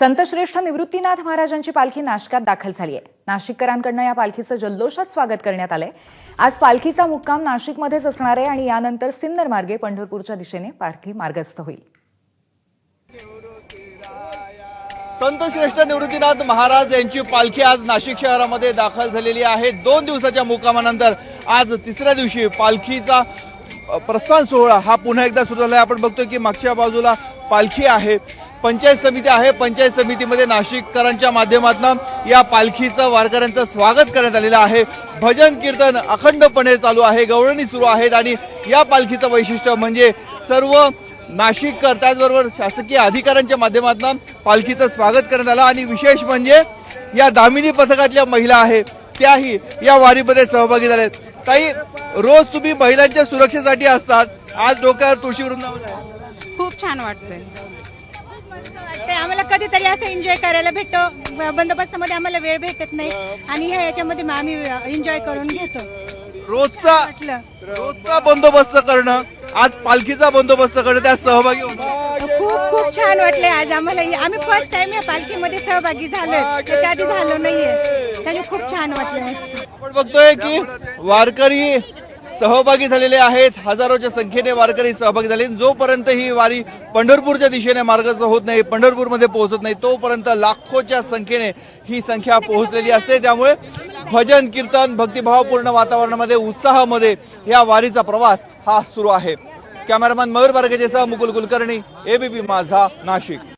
संतश्रेष्ठ निवृत्तीनाथ महाराजांची पालखी नाशकात दाखल झाली आहे. नाशिककरांकडनं या पालखीचं जल्लोषात स्वागत करण्यात आलंय. आज पालखीचा मुक्काम नाशिकमध्येच असणार आहे आणि यानंतर सिन्नर मार्गे पंढरपूरच्या दिशेने पालखी मार्गस्थ होईल. संतश्रेष्ठ निवृत्तीनाथ महाराज यांची पालखी आज नाशिक शहरामध्ये दाखल झालेली आहे. दोन दिवसाच्या मुक्कामानंतर आज तिसऱ्या दिवशी पालखीचा प्रस्थान सोहळा हा पुन्हा एकदा सुरू झाला आहे आपण बघतोय की मागच्या बाजूला पालखी आहे. पंचायत समिती आहे. पंचायत समितीमध्ये नाशिककरांच्या माध्यमातून या पालखीचं वारकऱ्यांचं स्वागत करण्यात आलेलं आहे. भजन कीर्तन अखंडपणे चालू आहे. गवळणी सुरू आहेत आणि या पालखीचं वैशिष्ट्य म्हणजे सर्व नाशिककर त्याचबरोबर शासकीय अधिकाऱ्यांच्या माध्यमातून पालखीचं स्वागत करण्यात आलं. आणि विशेष म्हणजे या दामिनी पथकातल्या महिला आहेत त्याही या वारीमध्ये सहभागी झाल्या आहेत ताई रोज तुम्ही महिलांच्या सुरक्षेसाठी असतात. आज डोक्यावर तुळशी वृंदावन खूप छान वाटतंय. कधीतरी असं एन्जॉय करायला भेटतो. बंदोबस्तामध्ये आम्हाला वेळ भेटत नाही. आणि ह्या याच्यामध्ये मग आम्ही एन्जॉय करून घेतो. रोजचा रोजचा बंदोबस्त करणं आज पालखीचा बंदोबस्त करणं त्यात सहभागी खूप खूप छान वाटलंय आज आम्हाला. आम्ही फर्स्ट टाइम या पालखीमध्ये सहभागी झालोय. त्याच्या आधी झालो नाहीये. त्याने खूप छान वाटलं आपण बघतोय की वारकरी सहभागी झालेले आहेत. हजारोच्या संख्येने वारकरी सहभागी झाले. जोपर्यंत ही वारी पंढरपूरच्या दिशेने मार्गस्थ होत नाही पंढरपूरमध्ये पोहोचत नाही तोपर्यंत लाखोच्या संख्येने ही संख्या पोहोचलेली असते. त्यामुळे भजन कीर्तन भक्तिभावपूर्ण वातावरणामध्ये उत्साहामध्ये या वारीचा प्रवास हा सुरू आहे. कॅमेरामॅन मयूर बारगेजेसह मुकुल कुलकर्णी एबीपी माझा नाशिक.